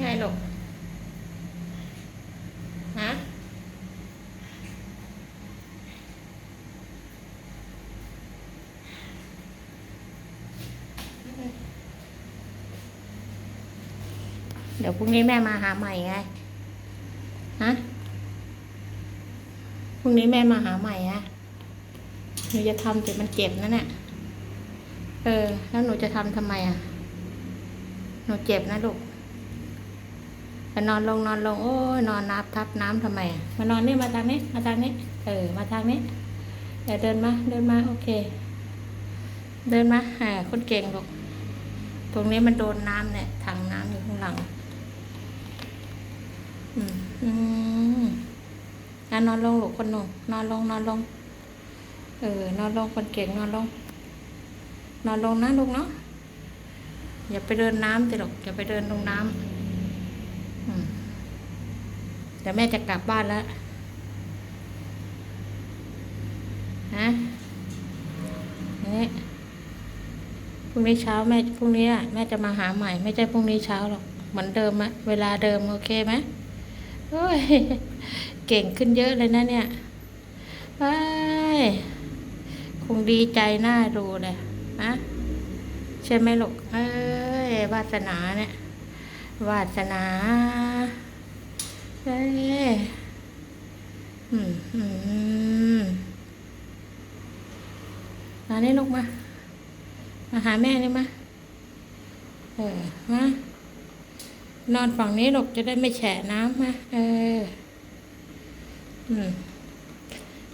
ไงลูกฮะเดี๋ยวพรุ่งนี้แม่มาหาใหม่ไง ฮะ พรุ่งนี้แม่มาหาใหม่อะหนูจะทำแต่มันเจ็บนะเนี่ยเออ แล้วหนูจะทำทำไมอะหนูเจ็บนะลูก แต่นอนลงนอนลง โอ้ยนอนนับทับน้ำทำไม มานอนนี่มาทางนี้ มาทางนี้ เออ มาทางนี้เดี๋ยวเดินมา เดินมาโอเค เดินมาอ่าคนเก่งลูกตรงนี้มันโดนน้ำเนี่ยถังน้ำอยู่ข้างหลัง อืมอืมอะนอนลงลูกคนหนุ่มนอนลงนอนลง เออ นอนลงคนเก่งนอนลง นอนลงนะลูกเนาะอย่าไปเดินน้ำสิลูกอย่าไปเดินลงน้ำ อืมเดี๋ยวแม่จะกลับบ้านแล้วฮะนี่พรุ่งนี้เช้าแม่พรุ่งนี้อะแม่จะมาหาใหม่ ไม่ใช่พรุ่งนี้เช้าหรอกเหมือนเดิมอะเวลาเดิมโอเคไหมโอ้ยเก่งขึ้นเยอะเลยนะเนี่ยไปคงดีใจน่าดูเลยนะใช่ไหมลูกเอ้ยวาสนาเนี่ย วาสนาเอ้ยอืมอืมมานี่ลูกมา มาหาแม่นี่มา เออ มานอนฝั่งนี้ลูกจะได้ไม่แฉะน้ำมาเออ อืม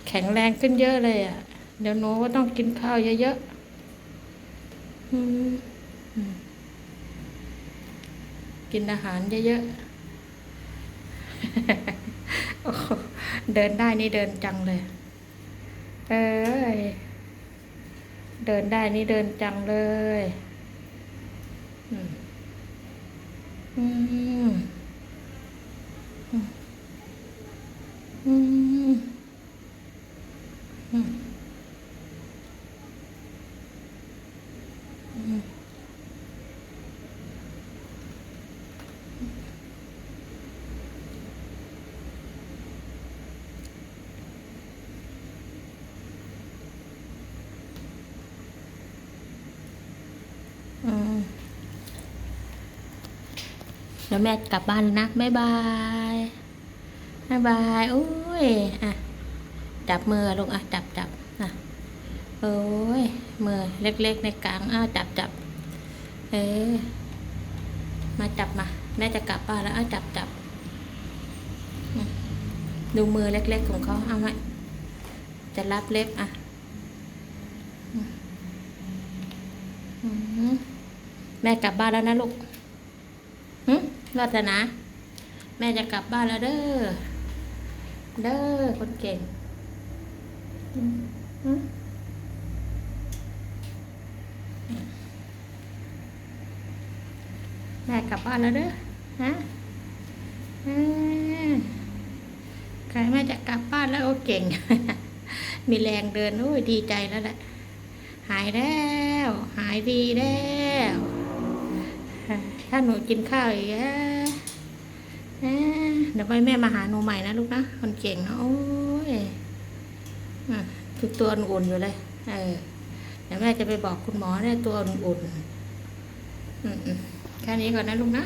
แข็งแรงขึ้นเยอะเลยอะ เดี๋ยวหนูก็ต้องกินข้าวเยอะๆ อืม อืม กินอาหารเยอะๆ เดินได้นี่เดินจังเลย เอ้ย เดินได้นี่เดินจังเลย อืม อืม อืม อืม อืม อืม อืมเดี๋ยวแม่กลับบ้านนะบ๊ายบายบ๊ายบายโอ้ยอะจับมือลูกอะจับจับอะโอ้ยมือเล็กๆในกลางอ้าวจับจับเออมาจับมาแม่จะกลับบ้านแล้วอ้าวจับจับดูมือเล็กๆของเขาเอาไหมจะรับเล็บอะแม่กลับบ้านแล้วนะลูก หึรัตนาแม่จะกลับบ้านแล้วเด้อ เด้อ คนเก่งแม่กลับบ้านแล้วเด้อ ฮะใครแม่จะกลับบ้านแล้วโอ้เก่ง มีแรงเดิน โอ้ยดีใจแล้วแหละ หายแล้ว หายดีแล้ว ถ้าหนูกินข้าวอีกอะเอ๊ะเดี๋ยวไปแม่มาหาหนูใหม่นะลูกนะคนเก่งนะโอ้ยอะคือตัวอุ่นอยู่เลยเออเดี๋ยวแม่จะไปบอกคุณหมอเนี่ยตัวอุ่นอืมแค่นี้ก่อนนะลูกนะ